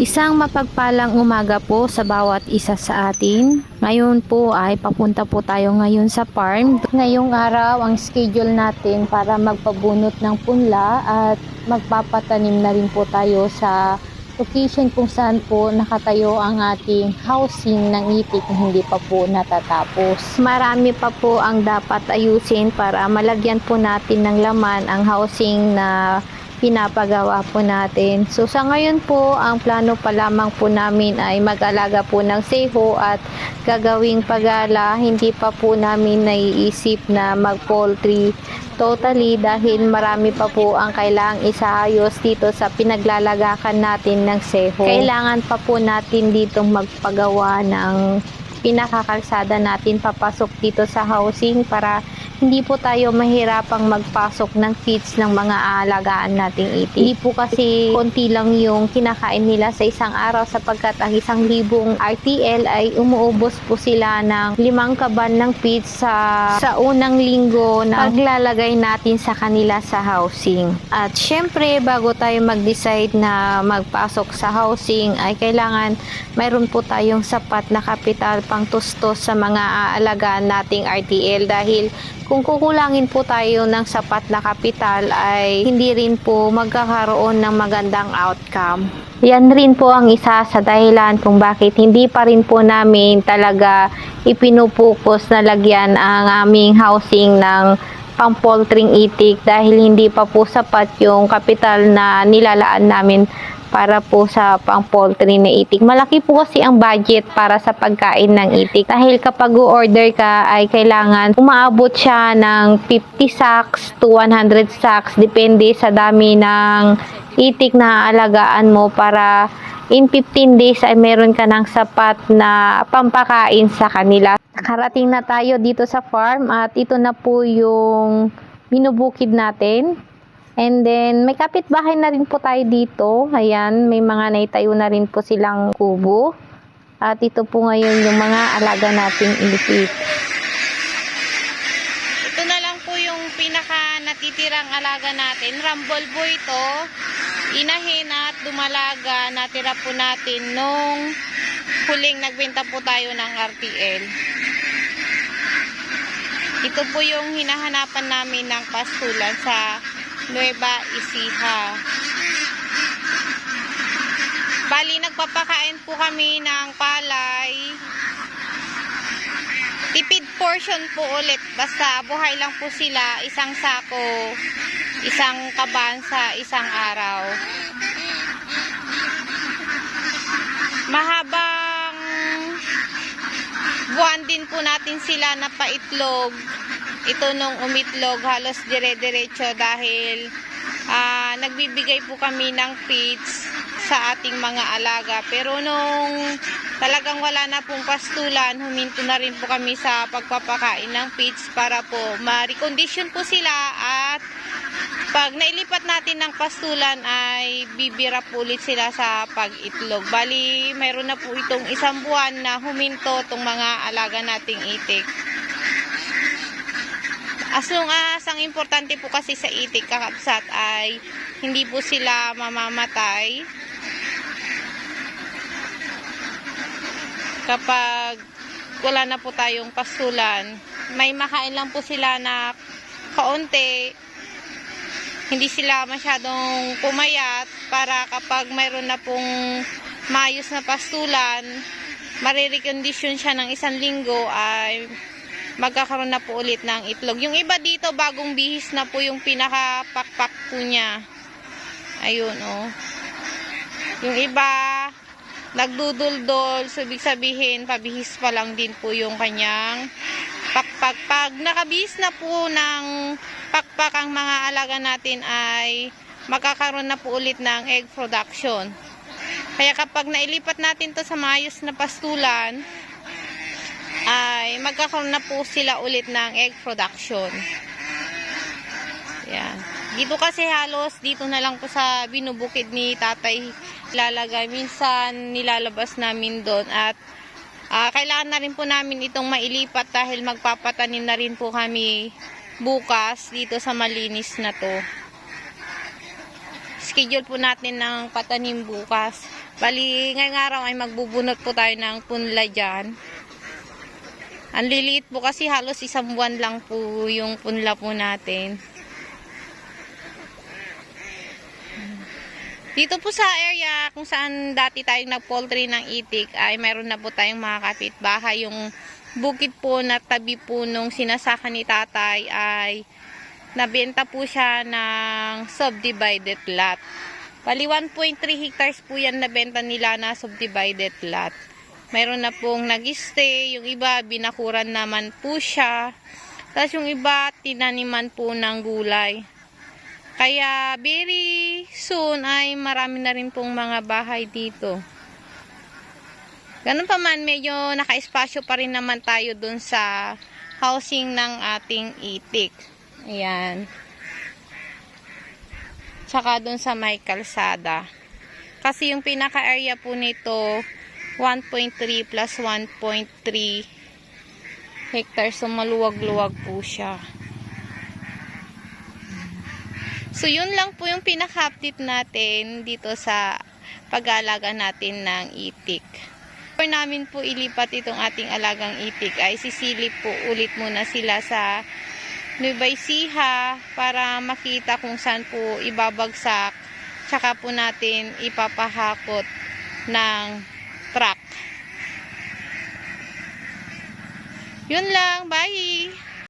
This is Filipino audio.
Isang mapagpalang umaga po sa bawat isa sa atin. Ngayon po ay papunta po tayo ngayon sa farm. Ngayong araw ang schedule natin para magpabunot ng punla at magpapatanim na rin po tayo sa location kung saan po nakatayo ang ating housing ng itik na hindi pa po natatapos. Marami pa po ang dapat ayusin para malagyan po natin ng laman ang housing na pinapagawa po natin. So sa ngayon po, ang plano pa lamang po namin ay mag-alaga po ng seho at gagawing pagala. Hindi pa po namin naiisip na mag-poultry totally dahil marami pa po ang kailangang isaayos dito sa pinaglalagakan natin ng seho. Kailangan pa po natin dito magpagawa ng pinakakalsada natin papasok dito sa housing para hindi po tayo mahirapang magpasok ng feeds ng mga aalagaan nating itik. Hindi po kasi konti lang yung kinakain nila sa isang araw sapagkat ang isang libong RTL ay umuubos po sila ng limang kaban ng feeds sa, sa unang linggo na paglalagay natin sa kanila sa housing. At syempre, bago tayo mag-decide na magpasok sa housing ay kailangan mayroon po tayong sapat na kapital pang tustos sa mga aalagaan nating RTL dahil kung kukulangin po tayo ng sapat na kapital ay hindi rin po magkakaroon ng magandang outcome. Yan rin po ang isa sa dahilan kung bakit hindi pa rin po namin talaga ipinupukos na lagyan ang aming housing ng pang-poultrying itik dahil hindi pa po sapat yung kapital na nilalaan namin para po sa pang-poultry na itik. Malaki po kasi ang budget para sa pagkain ng itik. Dahil kapag order ka ay kailangan umaabot siya ng 50 sacks to 100 sacks depende sa dami ng itik na alagaan mo para in 15 days ay meron ka ng sapat na pampakain sa kanila. Nakarating na tayo dito sa farm at ito na po yung binubukid natin. And then, may kapitbahay na rin po tayo dito. Ayan, may mga naitayo na rin po silang kubo. At ito po ngayon yung mga alaga nating itik. Ito na lang po yung pinaka natitirang alaga natin. Rumble po ito. Inahin at dumalaga. Natira po natin nung huling nagbenta po tayo ng RTL. Ito po yung hinahanapan namin ng pastulan sa Nueva Ecija. Bali, nagpapakain po kami ng palay. Tipid portion po ulit. Basta buhay lang po sila. Isang sako, isang kaban sa isang araw. Mahabang buwan din po natin sila na paitlog. Ito nung umitlog halos dire-diretso dahil ah, nagbibigay po kami ng feeds sa ating mga alaga. Pero nung talagang wala na pong pastulan, huminto na rin po kami sa pagpapakain ng feeds para po ma-recondition po sila at pag nailipat natin ng pastulan ay bibira po ulit sila sa pag-itlog. Bali, mayroon na po itong isang buwan na huminto itong mga alaga nating itik. As long as ang importante po kasi sa itik kakapsat ay hindi po sila mamamatay kapag wala na po tayong pastulan. May makain lang po sila na kaunti hindi sila masyadong pumayat para kapag mayroon na pong mayos na pastulan, marirecondisyon siya ng isang linggo ay magkakaroon na po ulit ng itlog. Yung iba dito, bagong bihis na po yung pinakapakpak po niya. Ayun, oh. Yung iba, nagduduldol, so ibig sabihin, pabihis pa lang din po yung kanyang pakpak. Pag nakabihis na po ng pakpak ang mga alaga natin ay magkakaroon na po ulit ng egg production. Kaya kapag nailipat natin to sa maayos na pastulan, ay magkakaroon na po sila ulit ng egg production. Yan. Dito kasi halos, dito na lang po sa binubukid ni tatay lalagay. Minsan nilalabas namin doon at ah, kailangan na rin po namin itong mailipat dahil magpapatanim na rin po kami bukas dito sa malinis na to. schedule po natin ng patanim bukas. Bali, ngayong araw ay magbubunot po tayo ng punla dyan. Ang liliit po kasi halos isang buwan lang po yung punla po natin. Dito po sa area kung saan dati tayong nag-poultry ng itik ay mayroon na po tayong mga kapitbahay. Yung bukid po na tabi po nung sinasaka ni tatay ay nabenta po siya ng subdivided lot. Pali 1.3 hectares po yan nabenta nila na subdivided lot. Mayroon na pong nag-stay, yung iba binakuran naman po siya. Tapos yung iba tinaniman po ng gulay. Kaya very soon ay marami na rin pong mga bahay dito. Ganun pa man, medyo naka-espasyo pa rin naman tayo dun sa housing ng ating itik. Ayan. Tsaka dun sa may kalsada. Kasi yung pinaka-area po nito, 1.3 plus 1.3 hectares. So, maluwag-luwag po siya. So, yun lang po yung pinaka-update natin dito sa pag-aalaga natin ng itik. For namin po ilipat itong ating alagang itik ay sisilip po ulit muna sila sa Nueva Ecija para makita kung saan po ibabagsak tsaka po natin ipapahakot ng truck. Yun lang, bye!